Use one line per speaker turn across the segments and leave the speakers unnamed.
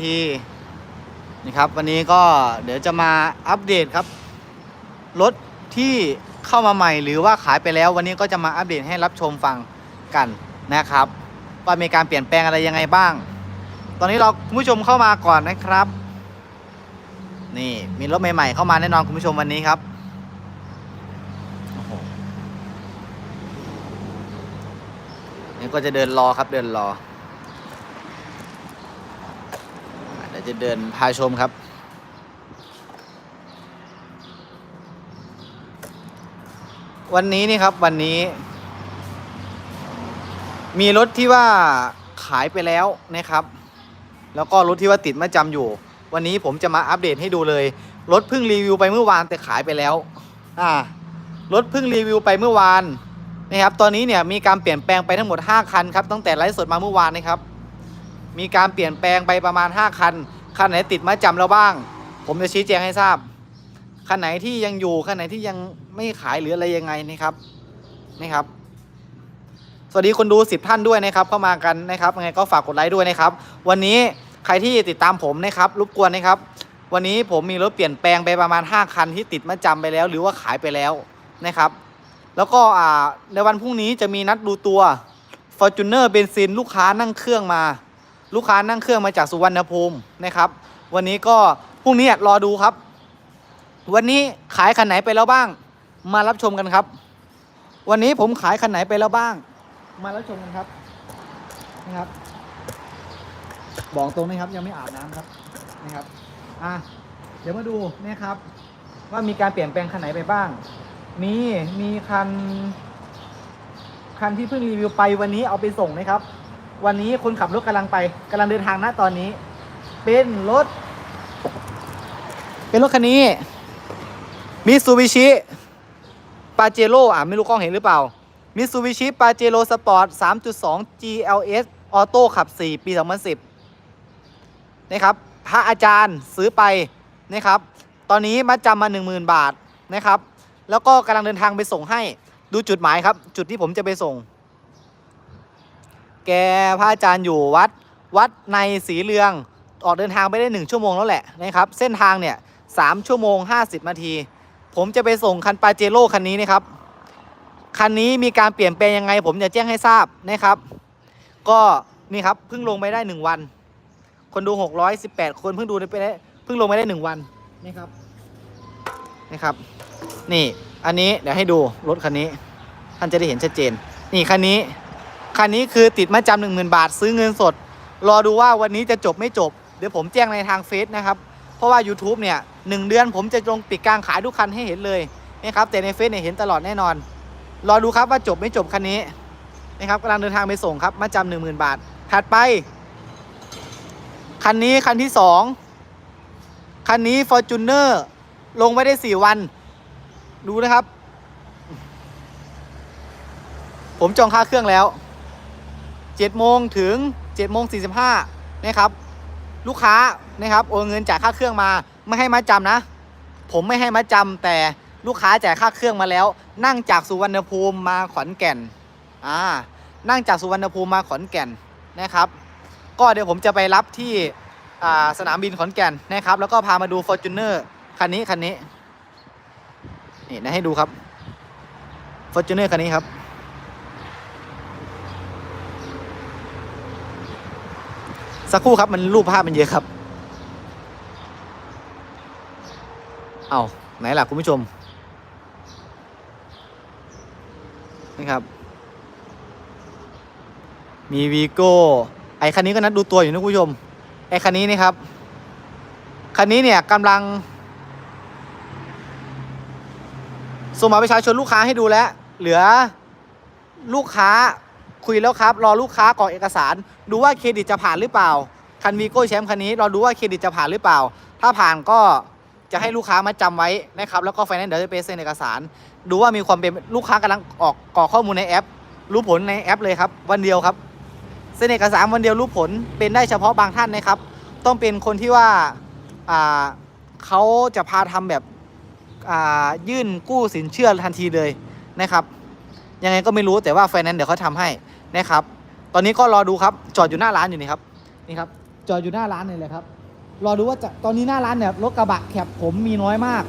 ที่นี่ครับวันนี้ก็เดี๋ยวจะมาอัปเดตครับรถที่เข้ามาใหม่หรือว่าขายไปแล้ว วันนี้ก็จะมาอัปเดตให้รับชมฟังกันนะครับ ว่ามีการเปลี่ยนแปลงอะไรยังไงบ้าง ตอนนี้เราคุณผู้ชมเข้ามาก่อนนะครับ นี่มีรถใหม่ๆเข้ามาแน่นอนคุณผู้ชมวันนี้ครับนี่ก็จะเดินรอครับเดินรอ เดี๋ยว จะเดินพาชมครับ วันนี้นี่ครับวันนี้ มีรถที่ว่าขายไปแล้วนะครับ แล้วก็รถที่ว่าติดมาจำอยู่ วันนี้ผมจะมาอัปเดตให้ดูเลย รถเพิ่งรีวิวไปเมื่อวานแต่ขายไปแล้ว อ่ารถเพิ่งรีวิวไปเมื่อวานนะครับ ตอนนี้เนี่ยมีการเปลี่ยนแปลงไปทั้งหมด 5 คันครับ ตั้งแต่ไลฟ์สดมาเมื่อวานนะครับ มีการเปลี่ยนแปลงไปประมาณ 5 คัน คันไหนติดมาจำแล้วบ้าง ผมจะชี้แจงให้ทราบคันไหนที่ยังอยู่คันไหนที่ยังไม่ขายหรืออะไรยังไงนะครับนี่ครับ สวัสดีคนดู10ท่านด้วยนะครับ เข้ามากันนะครับยังไงก็ฝากกดไลค์ด้วยนะครับ วันนี้ใครที่ติดตามผมนะครับรบกวนนะครับ วันนี้ผมมีรถเปลี่ยนแปลงไปประมาณ 5 คันที่ติดมาจำไปแล้ว หรือว่าขายไปแล้วนะครับ แล้วก็ในวันพรุ่งนี้จะมีนัดดูตัว Fortuner เบนซินลูกค้านั่งเครื่องมา ลูกค้านั่งเครื่องมาจากสุวรรณภูมินะครับ วันนี้ก็พรุ่งนี้รอดูครับ วันนี้ขายคันไหนไปแล้วบ้าง มารับชมกันครับ วันนี้ผมขายคันไหนไปแล้วบ้าง มารับชมกันครับนะครับ บอกตรงนะครับยังไม่อาบน้ำครับนะครับอะเดี๋ยวมาดูนะครับ ว่ามีการเปลี่ยนแปลงคันไหนไปบ้าง มีมีคันคันที่เพิ่งรีวิวไปวันนี้เอาไปส่งนะครับ วันนี้คนขับรถกำลังไปกำลังเดินทางนะตอนนี้ เป็นรถ เป็นรถคันนี้มิซูบิชิปาเจโร่อะ ไม่รู้กล้องเห็นหรือเปล่ามิซูบิชิปาเจโร่สปอร์ต3.2 GLS ออโต้ขับ 4 ปี 2010นะครับพระอาจารย์ซื้อไปนะครับ ตอนนี้มาจำมา 10,000 บาทนะครับ แล้วก็กำลังเดินทางไปส่งให้ดูจุดหมายครับ จุดที่ผมจะไปส่ง แกพระอาจารย์อยู่วัดวัดในสีเรืองออกเดินทางไปได้ 1 ชั่วโมงแล้วแหละนะครับเส้นทางเนี่ยสชั่วโมง 50 นาที ผมจะไปส่งคันปาเจโร่คันนี้นะครับคันนี้มีการเปลี่ยนแปลงยังไง ผมจะแจ้งให้ทราบนะครับ ก็นี่ครับเพิ่งลงไปได้ 1 วัน คนดู 618 คนเพิ่งดูไปได้เพิ่งลงไปได้ 1 วันนี่ครับนี่ครับ นี่อันนี้เดี๋ยวให้ดูรถคันนี้ท่านจะได้เห็นชัดเจน นี่คันนี้ คันนี้คือติดมาจำหนึ่งหมื่นบาท ซื้อเงินสด รอดูว่าวันนี้จะจบไม่จบ เดี๋ยวผมแจ้งในทางเฟซนะครับ เพราะว่า YouTube เนี่ยหนึ่งเดือนผมจะลงปิดกลางขายทุกคันให้เห็นเลยนะครับแต่ในเฟซเนี่ยเห็นตลอดแน่นอน รอดูครับว่าจบไม่จบคันนี้นะครับกำลังเดินทางไปส่งครับมาจำหนึ่งหมื่นบาท ถัดไป คันนี้คันที่สองคันนี้ Fortuner ลงไว้ได้สี่วัน ดูนะครับ ผมจองค่าเครื่องแล้ว 7โมงถึง7โมง45นะครับลูกค้านะครับโอนเงินจ่ายค่าเครื่องมาไม่ให้มาจำนะ ผมไม่ให้มาจำแต่ลูกค้าจ่ายค่าเครื่องมาแล้ว นั่งจากสุวรรณภูมิมาขอนแก่นอ่านั่งจากสุวรรณภูมิมาขอนแก่นนะครับ ก็เดี๋ยวผมจะไปรับที่สนามบินขอนแก่นนะครับ แล้วก็พามาดู Fortuner คันนี้คันนี้นี่นะให้ดูครับ Fortuner คันนี้ครับ สักครู่ครับมันรูปภาพมันเยอะครับ เอาไหนล่ะคุณผู้ชมนี่ครับ มีวีโก้ไอคันนี้ก็นัดดูตัวอยู่นะคุณผู้ชม ไอคันนี้นี่ครับ คันนี้เนี่ยกำลังส่งมาประชาชนลูกค้าให้ดูแล้ว เหลือลูกค้า คุยแล้วครับ รอลูกค้ากรอกเอกสาร ดูว่าเครดิตจะผ่านหรือเปล่า คันวีโก้แชมป์คันนี้เราดูว่าเครดิตจะผ่านหรือเปล่า ถ้าผ่านก็จะให้ลูกค้ามาจำไว้นะครับ แล้วก็ไฟแนนซ์เดี๋ยวจะไปเซ็นเอกสาร ดูว่ามีความเป็นลูกค้ากำลังออกกรอกข้อมูลในแอป รู้ผลในแอปเลยครับ วันเดียวครับเซ็นเอกสารวันเดียวรู้ผลเป็นได้เฉพาะบางท่านนะครับ ต้องเป็นคนที่ว่าอ่าเขาจะพาทำแบบยื่นกู้สินเชื่อทันทีเลยนะครับ ยังไงก็ไม่รู้แต่ว่าไฟแนนซ์เดี๋ยวเขาทำให้ นะครับ ตอนนี้ก็รอดูครับ จอดอยู่หน้าร้านอยู่นี่ครับ นี่ครับ จอดอยู่หน้าร้านนี่เลยครับ รอดูว่าจะตอนนี้หน้าร้านเนี่ยรถกระบะแคบผมมีน้อยมาก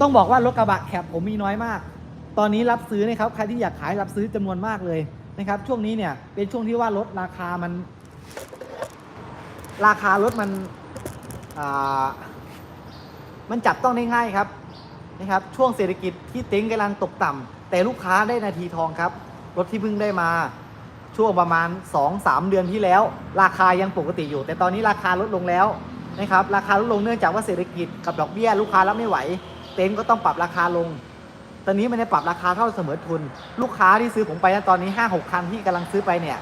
ต้องบอกว่ารถกระบะแคบผมมีน้อยมาก ตอนนี้รับซื้อนะครับ ใครที่อยากขายรับซื้อจำนวนมากเลยนะครับ ช่วงนี้เนี่ยเป็นช่วงที่ว่ารถราคามัน ราคารถมันอ่ามันจับต้องได้ง่ายครับนะครับ ช่วงเศรษฐกิจที่เต็งกำลังตกต่ำแต่ลูกค้าได้นาทีทองครับ รถที่เพิ่งได้มา ช่วงประมาณ 2-3 เดือนที่แล้ว ราคายังปกติอยู่ แต่ตอนนี้ราคาลดลงแล้วนะครับราคาลดลงเนื่องจากว่าเศรษฐกิจกับดอกเบี้ยลูกค้ารับไม่ไหว เต็นท์ก็ต้องปรับราคาลง ตอนนี้ไมันได้ปรับราคาเท่าเสมอทุน ลูกค้าที่ซื้อผมไปนะตอนนี้ 5-6 คันที่กำลังซื้อไปเนี่ย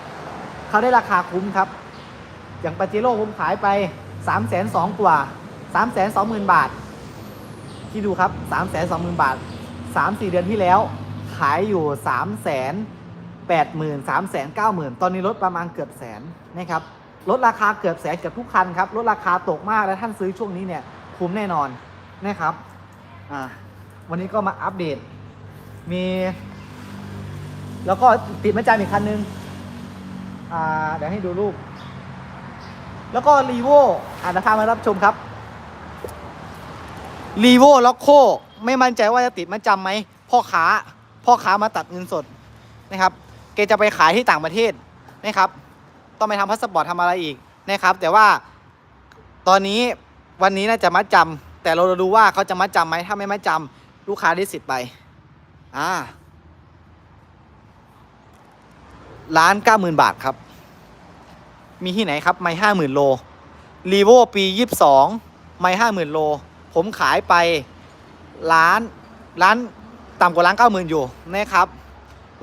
เขาได้ราคาคุ้มครับ อย่างปาเจโร่ผมขายไป 3 2 0 0 0กว่า 3 2 0 0 0 0 บาท ที่ดูครับ 3 2 0 0 0 0 บาท 3-4 เดือนที่แล้ว ขายอยู่ 3 0 0 0 0 8 0 0 0 0 3 9 0 0 0 0 ตอนนี้ลดประมาณเกือบแสนนะครับลดราคาเกือบแสนเกือบทุกคันครับลดราคาตกมากและท่านซื้อช่วงนี้เนี่ยคุ้มแน่นอนนะครับวันนี้ก็มาอัปเดต มี แล้วก็ติดมาจานอีกคันนึงเดี๋ยวให้ดูรูป แล้วก็รีโวอ่านราคามารับชมครับรีโวล็อกโคไม่มั่นใจว่าจะติดมาจำไหมพ่อค้าพ่อค้ามาตัดเงินสดนะครับ เกจะไปขายที่ต่างประเทศนะครับ ต้องไปทำพาสปอร์ตทำอะไรอีกนะครับ แต่ว่าตอนนี้วันนี้น่าจะมัดจำแต่เราดูว่าเขาจะมัดจำไหมถ้าไม่มัดจำลูกค้าได้สิทธิ์ไปอ่าล้านเก้าหมื่นบาทครับ มีที่ไหนครับไม่ห้าหมื่นโลรีโวปียี่สิบสองไม่ห้าหมื่นโล ผมขายไปล้านล้านต่ำกว่าล้านเก้าหมื่นอยู่นะครับ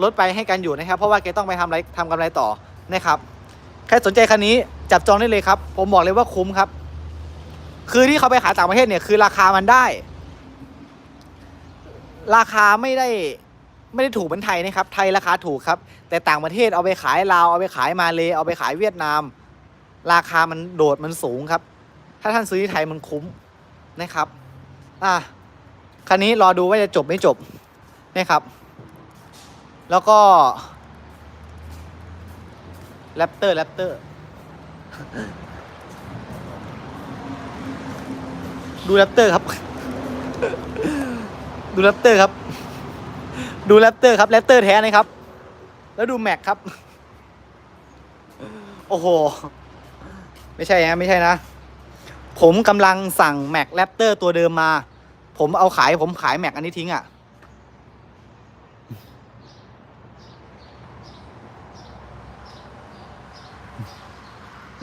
ลดไปให้กันอยู่นะครับ เพราะว่าแกต้องไปทำอะไรทำกำไรต่อนะครับ ใครสนใจคันนี้จับจองได้เลยครับ ผมบอกเลยว่าคุ้มครับ คือที่เขาไปขายต่างประเทศเนี่ยคือราคามันได้ ราคาไม่ได้ไม่ได้ถูกเหมือนไทยนะครับ ไทยราคาถูกครับ แต่ต่างประเทศเอาไปขายลาวเอาไปขายมาเลเอาไปขายเวียดนาม ราคามันโดดมันสูงครับ ถ้าท่านซื้อที่ไทยมันคุ้มนะครับ อะคันนี้รอดูว่าจะจบไม่จบนะครับ แล้วก็แรปเตอร์แรปเตอร์ ดูแรปเตอร์ครับ ดูแรปเตอร์ครับ ดูแรปเตอร์ครับแรปเตอร์แท้นะครับ แล้วดูแม็กครับ โอ้โห ไม่ใช่ฮะไม่ใช่นะ ผมกำลังสั่งแม็กแรปเตอร์ตัวเดิมมา ผมเอาขายผมขายแม็กอันนี้ทิ้งอะ่ะ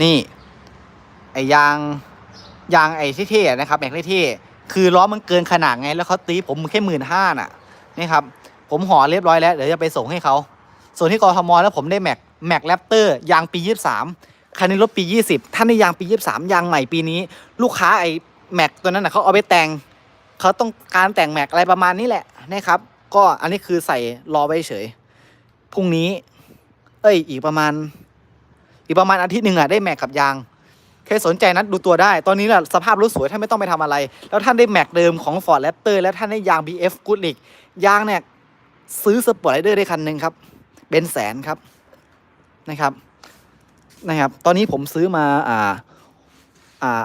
นี่ ไอยางยางไอที่เท่นะครับแม็กเท่คือล้อมันเกินขนาดไง แล้วเขาตีผมแค่หมื่นห้าน่ะนี่ครับ ผมห่อเรียบร้อยแล้วเดี๋ยวจะไปส่งให้เขาส่วนที่กทมแล้วผมได้แม็กแม็กแรปเตอร์ยางปี23คันนี้รถปี 20 ท่านในยางปี 23 ยางใหม่ปีนี้ ลูกค้าไอ้แม็กตัวนั้นนะเขาเอาไปแต่ง เขาต้องการแต่งแม็กอะไรประมาณนี้แหละนะครับ ก็อันนี้คือใส่รอไว้เฉย พรุ่งนี้ เอ้ย อีกประมาณ อีกประมาณอาทิตย์หนึ่งอะได้แม็กกับยางใครสนใจนัดดูตัวได้ ตอนนี้น่ะสภาพรถสวยท่านไม่ต้องไปทำอะไร แล้วท่านได้แม็กเดิมของ Ford Raptor แล้วท่านได้ยาง BF Goodrich ยางเนี่ยซื้อสปอร์ตไรเดอร์ได้คันหนึ่งครับเป็นแสนครับนะครับนะครับ ตอนนี้ผมซื้อมาอ่าอ่า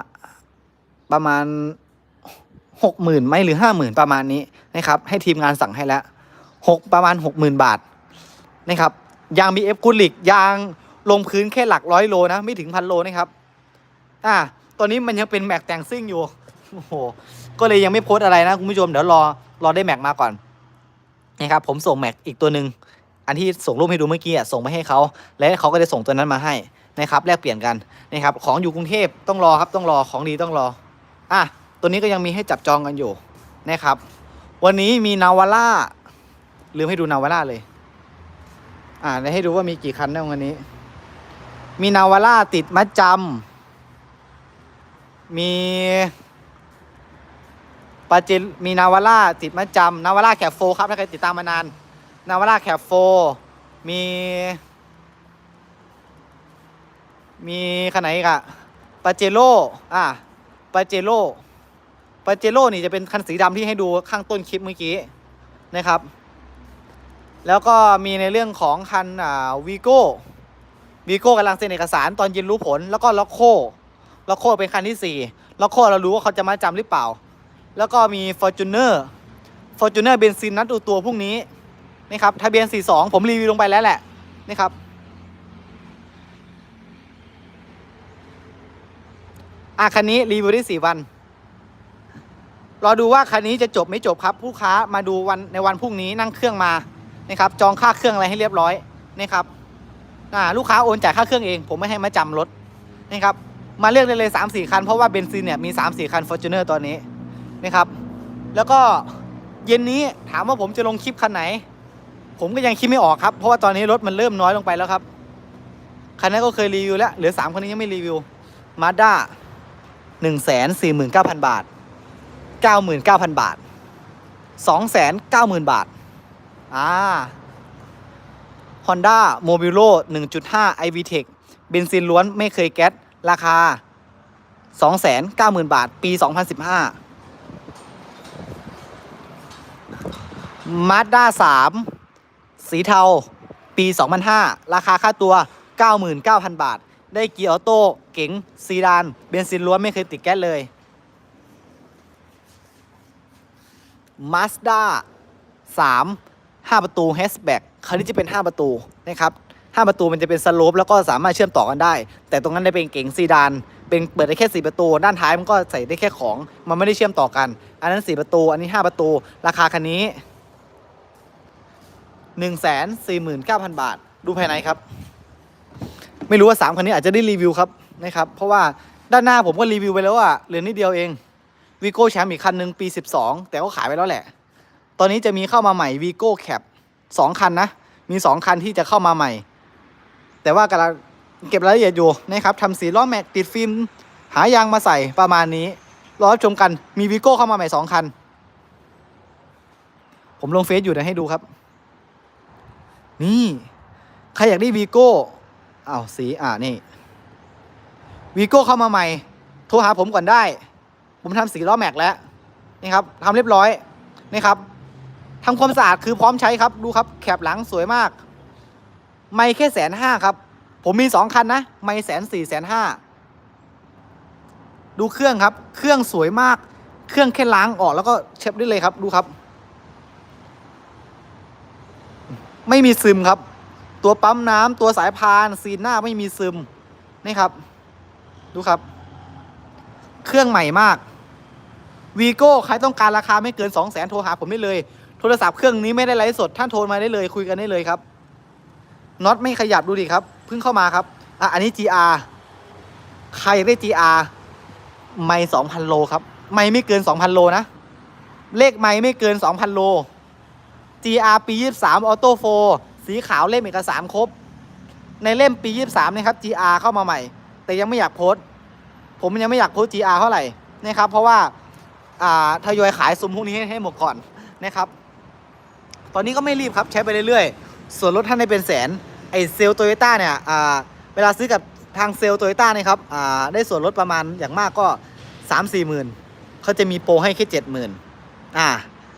ประมาณหกหมื่นไหมหรือห้าหมื่นประมาณนี้นะครับ ให้ทีมงานสั่งให้แล้วหกประมาณหกหมื่นบาทนะครับยาง BF Goodrich ยาง ลงพื้นแค่หลักร้อยโลนะ ไม่ถึงพันโลนะครับ อ่า ตอนนี้มันยังเป็นแม็กแต่งซิ่งอยู่ โอ้โห ก็เลยยังไม่โพสอะไรนะคุณผู้ชม เดี๋ยวรอรอได้แม็กมาก่อนนะครับผมส่งแม็กอีกตัวหนึ่งอันที่ส่งรูปให้ดูเมื่อกี้อะส่งไปให้เขาและเขาก็จะส่งตัวนั้นมาให้นะครับแลกเปลี่ยนกันนะครับ ของอยู่กรุงเทพต้องรอครับต้องรอของดีต้องรอ อะตัวนี้ก็ยังมีให้จับจองกันอยู่นะครับ วันนี้มีนาวาร่าลืมให้ดูนาวาร่าเลย อ่าให้ดูว่ามีกี่คันในวันนี้ มีนาวาร่าติดมัดจำมีปาเจนมีนาวาร่าติดมัดจำนาวาร่าแคปโฟครับถ้าใครติดตามมานาน นาวาร่าแคปโฟ มี มีขนาดไหนอีกอะปาเจโร่อะปาเจโร่ปาเจโร่นี่จะเป็นคันสีดำที่ให้ดูข้างต้นคลิปเมื่อกี้นะครับ แล้วก็มีในเรื่องของคันอ่าวีโก้ วีโก้กำลังเซ็นเอกสารตอนเย็นรู้ผล แล้วก็ล็อกโคล็อกโคเป็นคันที่สี่ล็อกโคเรารู้ว่าเขาจะมาจำหรือเปล่า แล้วก็มี Fortuner Fortuner เบนซินนัดดูตัวพรุ่งนี้นะครับทะเบียน 42 ผมรีวิวลงไปแล้วแหละนะครับอะคันนี้รีวิวได้สี่วันรอดูว่าคันนี้จะจบไม่จบครับผู้ค้ามาดูวันในวันพรุ่งนี้นั่งเครื่องมานะครับจองค่าเครื่องอะไรให้เรียบร้อยนะครับ อ่าลูกค้าโอนจ่ายค่าเครื่องเอง ผมไม่ให้มาจำรถนะครับมาเลือกได้เลย3 4คัน เพราะว่าเบนซินเนี่ยมี3 4คัน f o r t u n e r ตอนนี้นะครับ แล้วก็เย็นนี้ถามว่าผมจะลงคลิปคันไหน ผมก็ยังคิดไม่ออกครับ เพราะว่าตอนนี้รถมันเริ่มน้อยลงไปแล้วครับ คันนั้นก็เคยรีวิวแล้วเหลือ3คันนี้ยังไม่รีวิวมาด้าหนึ่งแสนสี่หมื่นเก้าพันบาทเก้าหมื่นเก้าพันบาทสองแสนเก้าหมื่นบาทอ่า Honda Mobilo 1.5 iVTEC เบนซินล้วนไม่เคยแก๊สราคา 290,000 บาท ปี 2015 Mazda 3 สีเทา ปี 2005 ราคาค่าตัว 99,000 บาท ได้เกียร์ออโต้เก๋งซีดาน เบนซินล้วนไม่เคยติดแก๊สเลย Mazda 3 5 ประตูแฮชแบ็ก คันนี้จะเป็น 5 ประตูนะครับ5ประตูมันจะเป็นสโลปแล้วก็สามารถเชื่อมต่อกันได้ แต่ตรงนั้นได้เป็นเก๋งซีดาน เป็นเปิดได้แค่4ประตู ด้านท้ายมันก็ใส่ได้แค่ของ มันไม่ได้เชื่อมต่อกัน อันนั้น 4 ประตู อันนี้ 5 ประตู ราคาคันนี้ 149,000 บาท ดูภายในครับ ไม่รู้ว่า 3 คันนี้อาจจะได้รีวิวครับนะครับ เพราะว่าด้านหน้าผมก็รีวิวไปแล้วอะเหลือนิดเดียวเองวีโก้แชมป์อีกคันหนึ่งปี 12 แต่ก็ขายไปแล้วแหละ ตอนนี้จะมีเข้ามาใหม่ Vigo Cap สองคันนะมีสองคันที่จะเข้ามาใหม่ แต่ว่ากำลังเก็บรายละเอียดอยู่นะครับทำสีล้อแม็กติดฟิล์มหายางมาใส่ประมาณนี้รอรับชมกันมี Vigo เข้ามาใหม่สองคัน ผมลงเฟซอยู่นะให้ดูครับ นี่ ใครอยากได้ Vigo อ้าวสีอ่านี่ Vigo เข้ามาใหม่ โทรหาผมก่อนได้ ผมทำสีล้อแม็กแล้วนี่ครับทำเรียบร้อยนี่ครับ ทำความสะอาดคือพร้อมใช้ครับ ดูครับแคปหลังสวยมาก ไม่แค่แสนห้าครับ ผมมีสองคันนะ ไม่แสนสี่แสนห้าดูเครื่องครับ เครื่องสวยมาก เครื่องแค่ล้างออกแล้วก็เช็ดได้เลยครับ ดูครับ ไม่มีซึมครับ ตัวปั๊มน้ำตัวสายพานซีนหน้าไม่มีซึม นี่ครับ ดูครับ เครื่องใหม่มากวีโก้ใครต้องการราคาไม่เกิน 2 0 0 0 0 0โทรหาผมได้เลย ทรศัพท์เครื่องนี้ไม่ได้ไลฟ์สดท่านโทรมาได้เลยคุยกันได้เลยครับน็อตไม่ขยับดูดิครับเพิ่งเข้ามาครับอะอันนี้ GR ใครได้ GR ไม่2,000โลครับ ไม่ไม่เกิน2,000โลนะ เลขไม่ไม่เกิน2,000โล GR ปี23ออโต้โฟสีขาวเล่มเอกสารครบ ในเล่มปี23นะครับ GR เข้ามาใหม่ แต่ยังไม่อยากโพสผมยังไม่อยากโพส GR เท่าไหร่นะครับ เพราะว่าอ่าทยอยขายซุ้มพวกนี้ให้หมดก่อนนะครับ ตอนนี้ก็ไม่รีบครับใช้ไปเรื่อยๆ ส่วนรถท่านได้เป็นแสนไอเซลโตโยต้าเนี่ยเวลาซื้อกับทางเซลโตโยต้านี่ครับได้ส่วนลดประมาณอย่างมากก็ 3 4หมื่นเขาจะมีโปรให้แค่เจ็ดหมื่นอ่า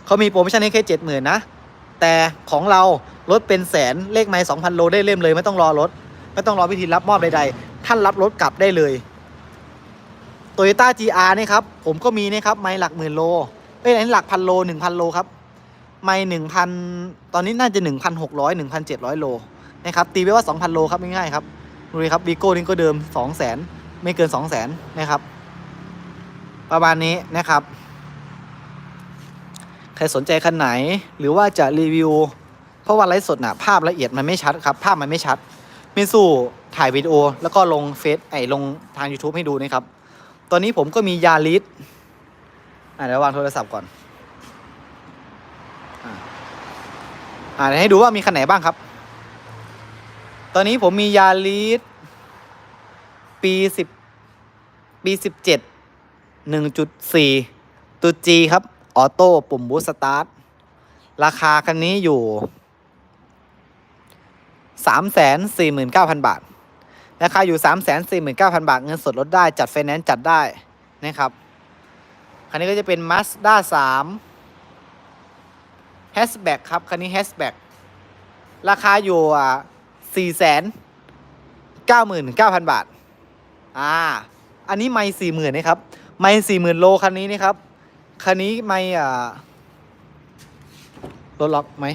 เขามีโปรโมชั่นให้แค่เจ็ดหมื่นนะแต่ของเราลดเป็นแสนเลขไม้สองพันโลได้เล่มเลย ไม่ต้องรอรถ ไม่ต้องรอพิธีรับมอบใดๆ ท่านรับรถกลับได้เลยโตโยต้า GR นี่ครับ ผมก็มีนะครับไม้หลักหมื่นโลเอ้ยหลักพันโลหนึ่งพันโลครับ ไม่หนึ่งพันตอนนี้น่าจะหนึ่งพันหกร้อยหนึ่งพันเจ็ดร้อยโลนะครับตีไปว่าสองพันโลครับง่ายๆครับดูดิครับวีโก้นี่ก็เดิมสองแสนไม่เกินสองแสนนะครับ ประมาณนี้นะครับ ใครสนใจคันไหนหรือว่าจะรีวิว เพราะว่าไลฟ์สดน่ะภาพละเอียดมันไม่ชัดครับภาพมันไม่ชัดมิสู้ถ่ายวิดีโอแล้วก็ลงเฟซไอลงทาง YouTube ให้ดูนะครับ ตอนนี้ผมก็มียาลิสอ่าเดี๋ยววางโทรศัพท์ก่อน อ่า อ่าให้ดูว่ามีคันไหนบ้างครับ ตอนนี้ผมมียาลิสปีสิบปีสิบเจ็ดหนึ่งจุดสี่ตัว G ครับ ออโต้ปุ่มบูสตาร์ท ราคาคันนี้อยู่สามแสนสี่หมื่นเก้าพันบาท ราคาอยู่สามแสนสี่หมื่นเก้าพันบาท เงินสดลดได้จัดไฟแนนซ์จัดได้นะครับ คันนี้ก็จะเป็น Mazda 3 Hatchback ครับ คันนี้ Hatchback ราคาอยู่สี่แสนเก้าหมื่นเก้าพันบาท อ่า อันนี้ไม่สี่หมื่นนะครับ ไม่สี่หมื่นโลคันนี้นะครับ คันนี้ไม่อ่ารถล็อกไหม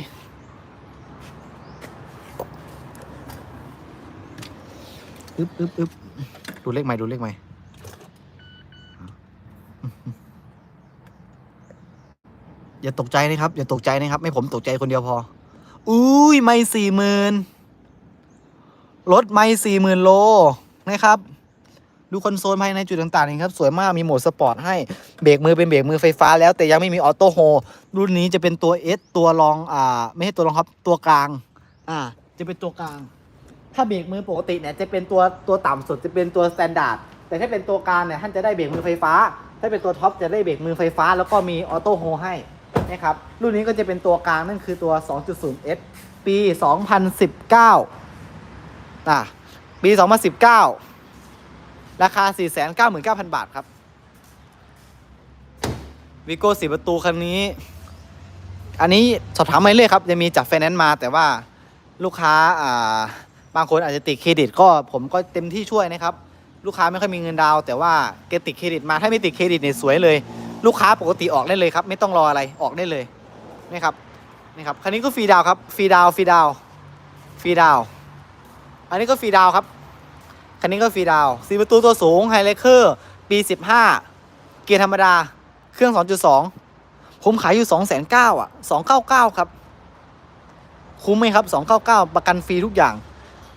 อึ๊บอึ๊บอึ๊บดูเลขไหมดูเลขไหม อย่าตกใจนะครับ อย่าตกใจนะครับ ไม่ผมตกใจคนเดียวพอ อุ้ยไม่สี่หมื่นรถไม่สี่หมื่นโลนะครับ ดูคอนโซลภายในจุดต่างๆนี่ครับ สวยมากมีโหมดสปอร์ตให้เบรกมือเป็นเบรกมือไฟฟ้าแล้วแต่ยังไม่มีออโต้โฮรุ่นนี้จะเป็นตัว S ตัวรองอ่า ไม่ใช่ตัวรองครับตัวกลาง อ่า จะเป็นตัวกลาง ถ้าเบรกมือปกติเนี่ยจะเป็นตัวตัวต่ำสุดจะเป็นตัวสแตนดาร์ดแต่ถ้าเป็นตัวกลางเนี่ยท่านจะได้เบรกมือไฟฟ้า ถ้าเป็นตัวท็อปจะได้เบรกมือไฟฟ้า แล้วก็มีออโต้โฮให้ นะครับรุ่นนี้ก็จะเป็นตัวกลางนั่นคือตัว 2.0S ปี 2019อะปี 2019 ราคา 499,000 บาทครับวิโก้สีประตูคันนี้ อันนี้สอบถามมาเรื่อยครับจะมีจากไฟแนนซ์มาแต่ว่าลูกค้าอ่าบางคนอาจจะติดเครดิตก็ผมก็เต็มที่ช่วยนะครับ ลูกค้าไม่ค่อยมีเงินดาว แต่ว่าเกติดเครดิตมาถ้าไม่ติดเครดิตเนี่ยสวยเลย ลูกค้าปกติออกได้เลยครับ ไม่ต้องรออะไรออกได้เลยนี่ครับนี่ครับคันนี้ก็ฟรีดาวครับฟรีดาวฟรีดาวฟรีดาวอันนี้ก็ฟรีดาวครับคันนี้ก็ฟรีดาวสีประตูตัวสูงไฮไลเคอร์ปี 15 เกียร์ธรรมดา เครื่อง 2.2 ผมขายอยู่ 2 9 0 0 0อะ 299 ครับ คุ้มไหมครับ 299 ประกันฟรีทุกอย่าง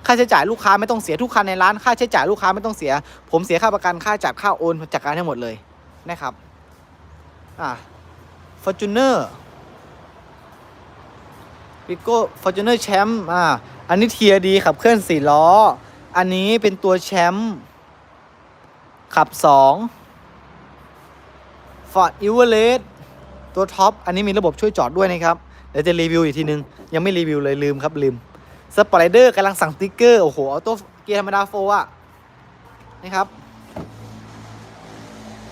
ค่าใช้จ่ายลูกค้าไม่ต้องเสียทุกคันในร้าน ค่าใช้จ่ายลูกค้าไม่ต้องเสีย ผมเสียค่าประกันค่าจัดค่าโอนจัดการให้หมดเลยนะครับ อะ Fortuner วิโก้ Fortuner แชมป์อ่าอันนี้เทียดีขับเคลื่อนสี่ล้อ อันนี้เป็นตัวแชมป์ขับสอง Ford e v e r e s t ตัวท็อป อันนี้มีระบบช่วยจอดด้วยนะครับเดี๋ยวจะรีวิวอีกทีนึง ยังไม่รีวิวเลยลืมครับลืมสปอร์เดอร์กำลังสั่งสติ๊กเกอร์ โอ้โหออโต้เกียร์ธรรมดาโฟอะนะครับ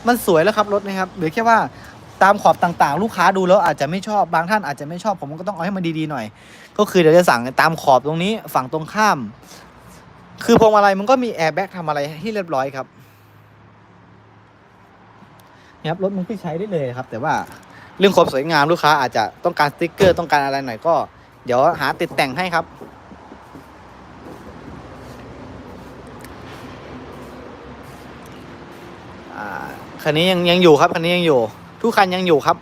มันสวยแล้วครับรถนะครับ หรือแค่ว่า ตามขอบต่างๆ ลูกค้าดูแล้วอาจจะไม่ชอบบางท่านอาจจะไม่ชอบผมก็ต้องเอาให้มันดีๆหน่อย ก็คือเดี๋ยวจะสั่งตามขอบตรงนี้ฝั่งตรงข้าม คือพวงมาลัยมันก็มีแอร์แบ็กทำอะไรให้เรียบร้อยครับเนี่ยครับรถมันก็ใช้ได้เลยครับ แต่ว่าเรื่องความสวยงามลูกค้าอาจจะต้องการสติ๊กเกอร์ต้องการอะไรหน่อยก็ เดี๋ยวหาติดแต่งให้ครับอ่าคันนี้ยังยังอยู่ครับคันนี้ยังอยู่ ทุกคันยังอยู่ครับ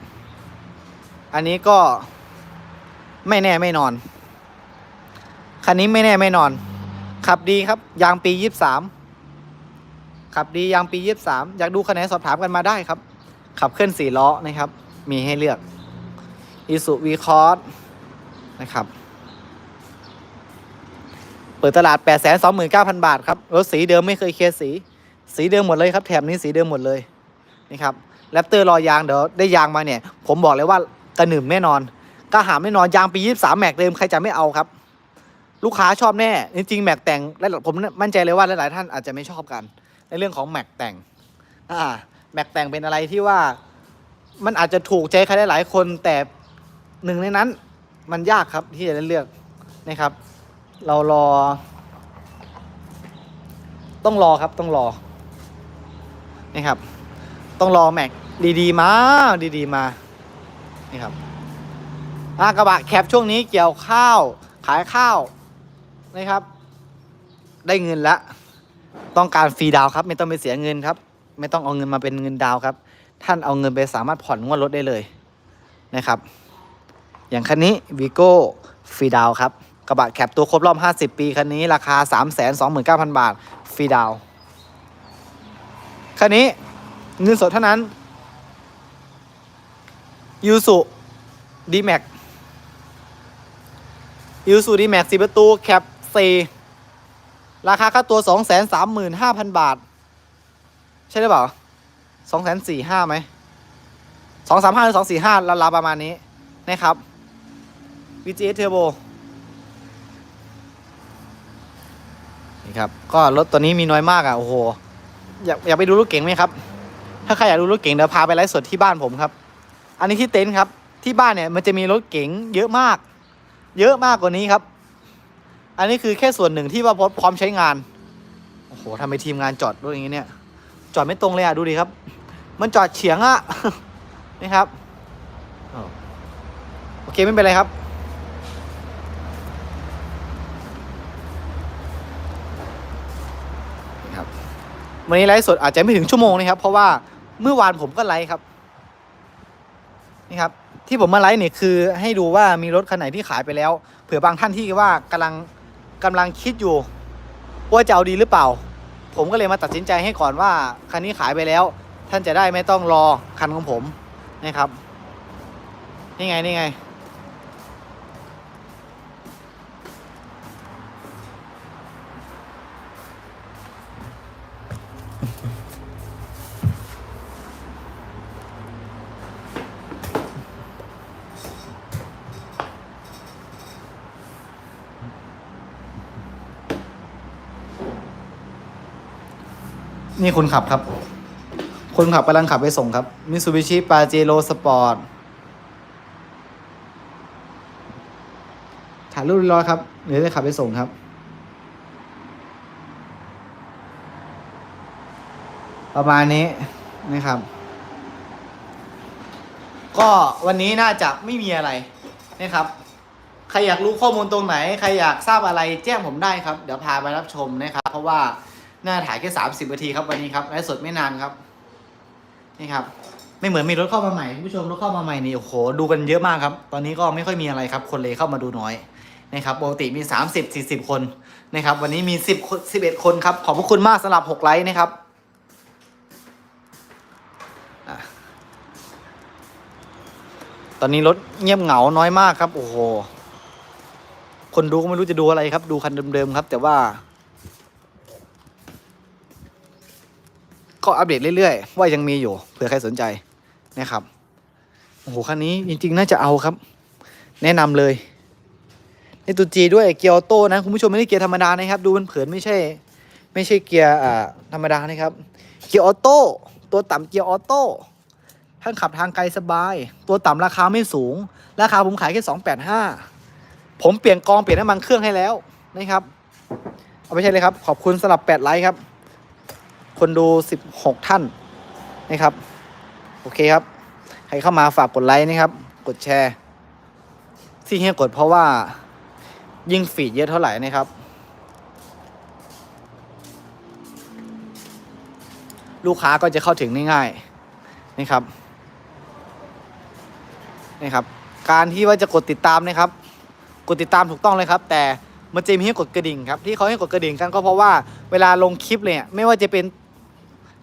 อันนี้ก็ไม่แน่ไม่นอน คันนี้ไม่แน่ไม่นอน ขับดีครับ ยางปียี่สามขับดียางปียี่สามอยากดูคะแนนสอบถามกันมาได้ครับ ขับเคลื่อนสี่ล้อนะครับ มีให้เลือกอีสุวีคอร์สนะครับ เปิดตลาด 8 2 9 0 0 0 บาทครับ รถสีเดิมไม่เคยเคลียร์สี สีเดิมหมดเลยครับ แถบนี้สีเดิมหมดเลยนี่ครับ แรปเตอร์รอยางเดี๋ยวได้ยางมาเนี่ย ผมบอกเลยว่ากระหนึ่มแน่นอนกระหามแน่นอนยางปี 23 แม็กเดิมใครจะไม่เอาครับ ลูกค้าชอบแน่ จริงๆแม็กแต่งและผมมั่นใจเลยว่าหลายๆท่านอาจจะไม่ชอบกัน ในเรื่องของแม็กแต่งอ่าแม็กแต่งเป็นอะไรที่ว่ามันอาจจะถูกใจใครหลายๆคนแต่หนึ่งในนั้นมันยากครับที่จะได้เลือกนะครับ เรารอ ต้องรอครับต้องรอนี่ครับ ต้องรอแม็ก ดีๆ มา ดีๆ มา นี่ครับอากระบะแคปช่วงนี้เกี่ยวข้าวขายข้าวนะครับ ได้เงินละ ต้องการฟรีดาวครับ ไม่ต้องไปเสียเงินครับ ไม่ต้องเอาเงินมาเป็นเงินดาวครับ ท่านเอาเงินไปสามารถผ่อนงวดรถได้เลยนะครับ อย่างคันนี้วีโก้ฟรีดาวครับกระบะแคปตัวครบรอบ 50 ปี คันนี้ราคา 329,000 บาท ฟรีดาว คันนี้เงินสดเท่านั้น ยูสุดีแม็กยูสุดีแม็กสีประตูแคป4ราคาค่าตัว 235,000 บาท ใช่หรือเปล่า245ไหม235หรือ245ราวๆประมาณนี้ นะครับ VGS Turbo นี่ครับ ก็รถตัวนี้มีน้อยมากอะ โอ้โห อยากอยากไปดูรถเก๋งไหมครับ ถ้าใครอยากดูรถเก๋งเดี๋ยวพาไปไลฟ์สดที่บ้านผมครับ อันนี้ที่เต็นท์ครับ ที่บ้านเนี่ยมันจะมีรถเก๋งเยอะมาก เยอะมากกว่านี้ครับ อันนี้คือแค่ส่วนหนึ่งที่ว่าพร้อมใช้งาน โอ้โหทำไมทีมงานจอดรถอย่างนี้เนี่ย จอดไม่ตรงเลยอะดูดิครับ มันจอดเฉียงอะนี่ครับ โอเคไม่เป็นไรครับนี่ครับวันนี้ไลฟ์สดอาจจะไม่ถึงชั่วโมงนะครับ เพราะว่าเมื่อวานผมก็ไลฟ์ครับ นี่ครับที่ผมมาไลฟ์เนี่ยคือให้ดูว่ามีรถคันไหนที่ขายไปแล้ว เผื่อบางท่านที่ว่ากำลังกำลังคิดอยู่ ว่าจะเอาดีหรือเปล่า ผมก็เลยมาตัดสินใจให้ก่อนว่าคันนี้ขายไปแล้ว ท่านจะได้ไม่ต้องรอคันของผมนะครับนี่ไงนี่ไง นี่คนขับครับ คนขับกำลังขับไปส่งครับมิซูบิชิปาเจโรสปอร์ตถ่ายรูปเรียบร้อครับเดี๋ยวจะขับไปส่งครับ ประมาณนี้นะครับ ก็วันนี้น่าจะไม่มีอะไรนะครับ ใครอยากรู้ข้อมูลตรงไหน ใครอยากทราบอะไรแจ้งผมได้ครับ เดี๋ยวพาไปรับชมนะครับ เพราะว่า น่าถ่ายแค่สามสิบนาทีครับวันนี้ครับไลฟ์สดไม่นานครับ นี่ครับ ไม่เหมือนมีรถเข้ามาใหม่คุณผู้ชมรถเข้ามาใหม่นี่โอ้โหดูกันเยอะมากครับ ตอนนี้ก็ไม่ค่อยมีอะไรครับ คนเลยเข้ามาดูน้อยนะครับปกติมี 30 40 คนนะครับ วันนี้มี 10 11 คนครับ ขอบพระคุณมากสำหรับ 6 ไลค์นะครับอตอนนี้รถเงียบเหงาน้อยมากครับ โอ้โห คนดูก็ไม่รู้จะดูอะไรครับ ดูคันเดิมๆครับ แต่ว่า ก็อัปเดตเรื่อยๆ ว่ายังมีอยู่เผื่อใครสนใจนะครับโอ้โหคันนี้จริงๆ น่าจะเอาครับ แนะนำเลยในตัวจีด้วยเกียร์ออโต้นะคุณผู้ชมไม่ได้เกียร์ธรรมดานะครับ ดูมันเผินไม่ใช่ ไม่ใช่เกียร์อ่าธรรมดานะครับ เกียร์ออโต้ตัวต่ำเกียร์ออโต้ท่านขับทางไกลสบาย ตัวต่ำราคาไม่สูง ราคาผมขายแค่สองแปดห้าผมเปลี่ยนกองเปลี่ยนน้ำมันเครื่องให้แล้วนะครับ เอาไปใช่เลยครับ ขอบคุณสำหรับแปดไลค์ครับ คนดู 16 ท่านนะครับ โอเคครับ ใครเข้ามาฝากกดไลค์นะครับ กดแชร์ ที่เฮียกดเพราะว่ายิ่งฟีดเยอะเท่าไหร่นะครับ ลูกค้าก็จะเข้าถึงง่ายนะครับนะครับ การที่ว่าจะกดติดตามนะครับ กดติดตามถูกต้องเลยครับ แต่มันจะมีให้กดกระดิ่งครับที่เขาให้กดกระดิ่งกันก็เพราะว่าเวลาลงคลิปเนี่ยไม่ว่าจะเป็น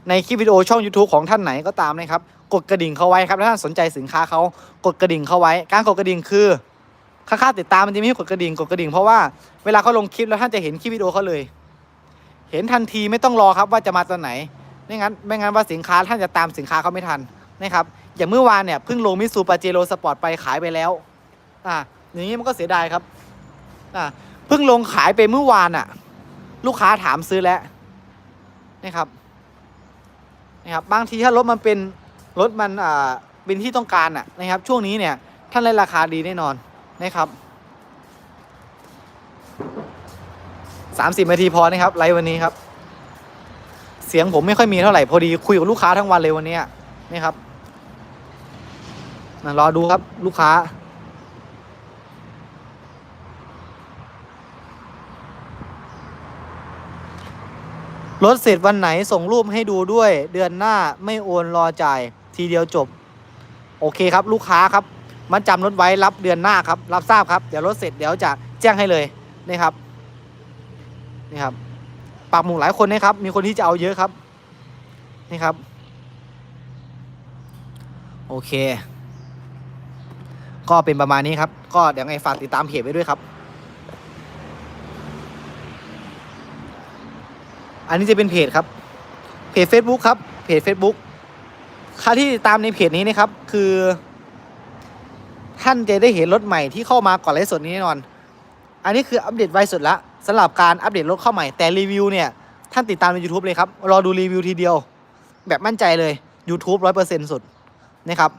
ในคลิปวิดีโอช่อง YouTube ของท่านไหนก็ตามนะครับ กดกระดิ่งเขาไว้ครับถ้าท่านสนใจสินค้าเขากดกระดิ่งเขาไว้ การกดกระดิ่งคือค่าค่าติดตามมันจะมีให้กดกระดิ่งกดกระดิ่งเพราะว่าเวลาเขาลงคลิปแล้วท่านจะเห็นคลิปวิดีโอเขาเลย เห็นทันทีไม่ต้องรอครับว่าจะมาตอนไหนไม่งั้นไม่งั้นว่าสินค้าท่านจะตามสินค้าเขาไม่ทันนะครับอย่างเมื่อวานเนี่ยเพิ่งลงมิสูปาเจโรสปอร์ตไปขายไปแล้วอ่าอย่างนี้มันก็เสียดายครับอ่าเพิ่งลงขายไปเมื่อวานอะ ลูกค้าถามซื้อแล้วนะครับ นะครับบางทีถ้ารถมันเป็นรถมันอ่าเป็นที่ต้องการอะนะครับ ช่วงนี้เนี่ยท่านได้ราคาดีแน่นอนนะครับสามสิบนาทีพอนะครับไลฟ์วันนี้ครับ เสียงผมไม่ค่อยมีเท่าไหร่พอดีคุยกับลูกค้าทั้งวันเลยวันนี้นี่ครับรอดูครับลูกค้า รถเสร็จวันไหนส่งรูปให้ดูด้วย เดือนหน้าไม่โอนรอจ่าย ทีเดียวจบ โอเคครับ ลูกค้าครับ มันจำรถไว้รับเดือนหน้าครับ รับทราบครับ เดี๋ยวรถเสร็จเดี๋ยวจะแจ้งให้เลยนี่ครับนี่ครับปักหมุดหลายคนนะครับ มีคนที่จะเอาเยอะครับ นี่ครับ โอเค ก็เป็นประมาณนี้ครับ ก็เดี๋ยวไงฝากติดตามเพจไว้ด้วยครับ อันนี้จะเป็นเพจครับ เพจ Facebook ครับ เพจ Facebook ค่าที่ติดตามในเพจนี้นะครับ คือ ท่านจะได้เห็นรถใหม่ที่เข้ามาก่อนไลฟ์สดนี้แน่นอน อันนี้คืออัปเดตไวสุดละสำหรับการอัปเดตรถเข้าใหม่แต่รีวิวเนี่ย ท่านติดตามใน YouTube เลยครับ รอดูรีวิวทีเดียว แบบมั่นใจเลย YouTube 100%สุดนะครับ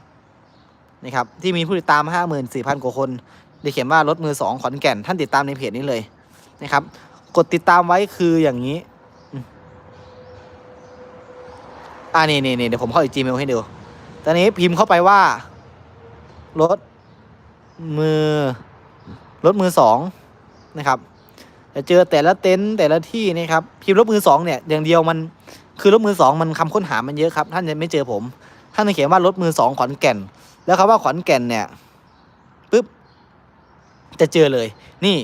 นี่ครับ ที่มีผู้ติดตาม 54,000 กว่าคนได้เขียนว่ารถมือสองขอนแก่น ท่านติดตามในเพจนี้เลยนะครับ กดติดตามไว้คืออย่างนี้ อ่านี่นี่นี่เดี๋ยวผมเข้าอีก Gmail ให้ดู ตอนนี้พิมพ์เข้าไปว่า รถมือ รถมือสองนะครับจะเจอแต่ละเต็นท์แต่ละที่นี่ครับพิมพ์รถมือสองเนี่ยอย่างเดียวมันคือรถมือสองมันคำค้นหามันเยอะครับ ท่านจะไม่เจอผม ท่านจะเขียนว่ารถมือสองขอนแก่น แล้วคำว่าขอนแก่นเนี่ยปุ๊บจะเจอเลย นี่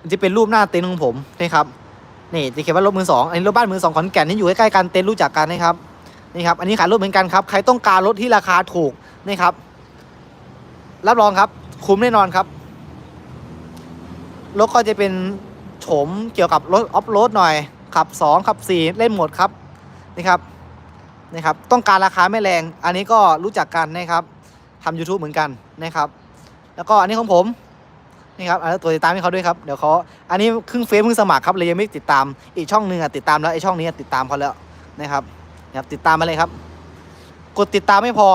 มันจะเป็นรูปหน้าเต็นท์ของผมนะครับนี่จะเขียนว่ารถมือสองอันนี้รถบ้านมือสองขอนแก่นที่อยู่ใกล้ๆกันเต็นท์รู้จักกันนะครับ นี่ครับอันนี้ขายรถเหมือนกันครับใครต้องการรถที่ราคาถูกนี่ครับ รับรองครับ คุ้มแน่นอนครับรถก็จะเป็นโฉมเกี่ยวกับรถออฟโรดหน่อยขับ 2 ขับ 4 เล่นหมดครับนี่ครับนี่ครับ ต้องการราคาไม่แรง อันนี้ก็รู้จักกันนะครับทำ YouTube เหมือนกันนะครับ แล้วก็อันนี้ของผมนี่ครับตัวติดตามให้เขาด้วยครับเดี๋ยวเขาอันนี้ครึ่งเฟซเพิ่งสมัครครับเลยยังไม่ติดตามอีกช่องหนึ่งอะติดตามแล้วไอช่องนี้ติดตามเขาแล้วนะครับ นะครับติดตามมาเลยครับ กดติดตามไม่พอ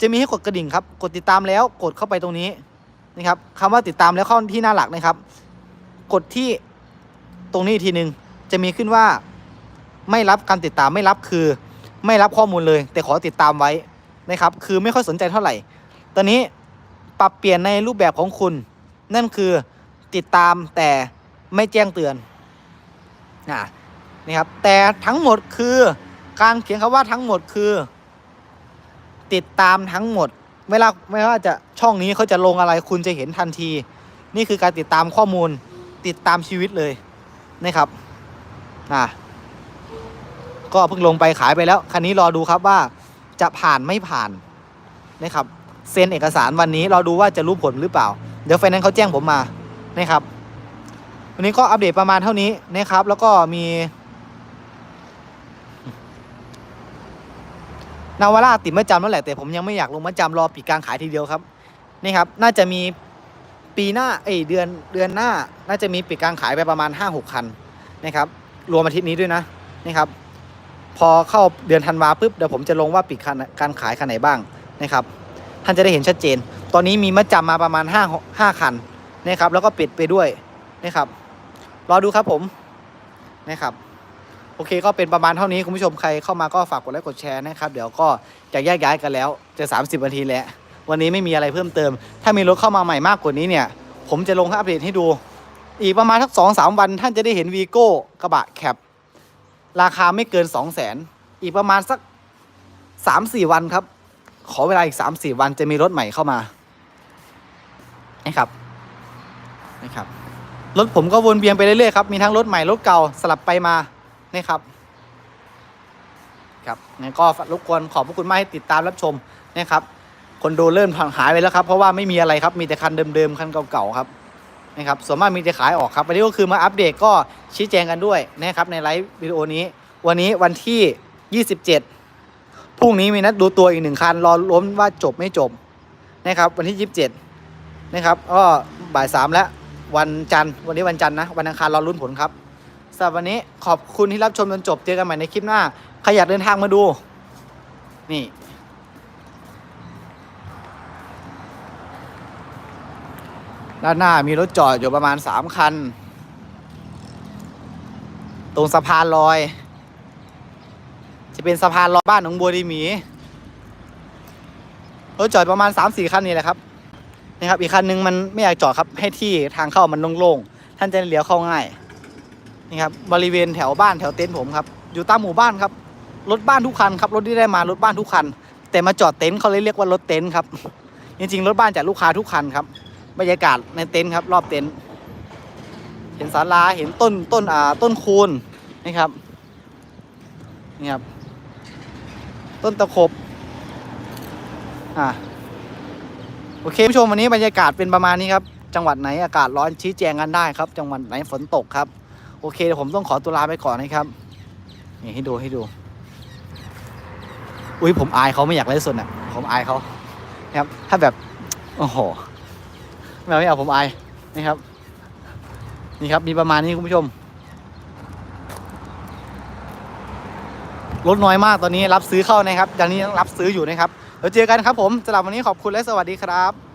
จะมีให้กดกระดิ่งครับ กดติดตามแล้วกดเข้าไปตรงนี้นะครับคำว่าติดตามแล้วเข้าที่หน้าหลักนะครับ กดที่ตรงนี้ทีหนึ่งจะมีขึ้นว่าไม่รับการติดตามไม่รับคือ ไม่รับข้อมูลเลย แต่ขอติดตามไว้นะครับ คือไม่ค่อยสนใจเท่าไหร่ ตอนนี้ปรับเปลี่ยนในรูปแบบของคุณ นั่นคือติดตามแต่ไม่แจ้งเตือนนี่ครับแต่ทั้งหมดคือ การเขียนคำว่าทั้งหมดคือ ติดตามทั้งหมด เวลาไม่ว่าจะช่องนี้เขาจะลงอะไรคุณจะเห็นทันที นี่คือการติดตามข้อมูลติดตามชีวิตเลยนะครับอ่าก็เพิ่งลงไปขายไปแล้ว คันนี้รอดูครับว่าจะผ่านไม่ผ่านนะครับเซ็นเอกสารวันนี้เราดูว่าจะรู้ผลหรือเปล่า เดี๋ยวไฟแนนซ์เขาแจ้งผมมานะครับ วันนี้ก็อัปเดตประมาณเท่านี้นะครับ แล้วก็มี นาวาร่าติดมาจำแล้วแหละแต่ผมยังไม่อยากลงมาจำรอปิดการขายทีเดียวครับนี่ครับน่าจะมีปีหน้าเอ้ยเดือนเดือนหน้า น่าจะมีปิดการขายไปประมาณ 5 6 คันนะครับรวมอาทิตย์นี้ด้วยนะนะครับพอเข้าเดือนธันวาปุ๊บเดี๋ยวผมจะลงว่าปิดการขายคันไหนบ้างนะครับท่านจะได้เห็นชัดเจน ตอนนี้มีมาจำมาประมาณ5 5คันนะครับแล้วก็ปิดไปด้วยนะครับรอดูครับผมนะครับ โอเคก็เป็นประมาณเท่านี้คุณผู้ชมใครเข้ามาก็ฝากกดไลค์กดแชร์นะครับ เดี๋ยวก็จะแยกย้ายกันแล้วจะ 30นาทีแล้ว วันนี้ไม่มีอะไรเพิ่มเติม ถ้ามีรถเข้ามาใหม่มากกว่านี้เนี่ย ผมจะลงให้อัปเดตให้ดู อีกประมาณสักสองสามวัน ท่านจะได้เห็นวีโก้กระบะแคปราคาไม่เกิน 2 0 0แสนอีกประมาณสัก 3-4 วันครับ ขอเวลาอีก 3-4 วันจะมีรถใหม่เข้ามานะครับนะครับรถผมก็วนเวียนไปเรื่อยๆครับ มีทั้งรถใหม่รถเก่าสลับไปมา นะครับ ครับงั้นก็รบกวนขอบพระคุณมากที่ติดตามรับชมนะครับ คนดูเริ่มห่างหายไปแล้วครับ เพราะว่าไม่มีอะไรครับมีแต่คันเดิมๆคันเก่าๆครับนะครับส่วนมากมีแต่ขายออกครับวันนี้ก็คือมาอัปเดตก็ชี้แจงกันด้วยนะครับในไลฟ์วิดีโอนี้ วันนี้วันที่ 27พรุ่งนี้มีนัดดูตัวอีกหนึ่งคันรอล้มว่าจบไม่จบนะครับ วันที่ 27นะครับก็บ่ายสามแล้ววันจันทร์วันนี้วันจันทร์นะวันอังคารรอลุ้นผลครับ สำหรับวันนี้ขอบคุณที่รับชมจนจบเจอกันใหม่ในคลิปหน้าใครอยากเดินทางมาดู นี่ ด้านหน้ามีรถจอดอยู่ประมาณสามคัน ตรงสะพานลอย จะเป็นสะพานลอยบ้านหนองบัวดีหมี รถจอดประมาณสามสี่คันนี่แหละครับนี่ครับ อีกคันนึงมันไม่อยากจอดครับให้ที่ทางเข้ามันโล่งๆท่านจะเลี้ยวเข้าง่าย นี่ครับบริเวณแถวบ้านแถวเต็นท์ผมครับอยู่ตามหมู่บ้านครับรถบ้านทุกคันครับรถที่ได้มารถบ้านทุกคัน แต่มาจอดเต็นท์เขาเลยเรียกว่ารถเต็นท์ครับจริงๆรถบ้านจากลูกค้าทุกคันครับบรรยากาศในเต็นท์ครับ รอบเต็นท์เห็นศาลาเห็นต้นต้นอ่าต้นคูนนี่ครับนี่ครับ ต้นตะขบอ่าโอเคผู้ชมวันนี้บรรยากาศเป็นประมาณนี้ครับ จังหวัดไหนอากาศร้อนชี้แจงกันได้ครับ จังหวัดไหนฝนตกครับ โอเคเดี๋ยวผมต้องขอตัวลาไปก่อนนะครับนี่ให้ดูให้ดู อุ้ยผมอายเขาไม่อยากไลฟ์สดอะ ผมอายเขานะครับ ถ้าแบบ โอ้โหไม่เอาไม่เอาผมอายนะครับ นี่ครับ มีประมาณนี้คุณผู้ชมลดน้อยมากตอนนี้รับซื้อเข้านะครับตอนนี้ยังรับซื้ออยู่นะครับ เดี๋ยวเจอกันครับผมสำหรับวันนี้ขอบคุณและสวัสดีครับ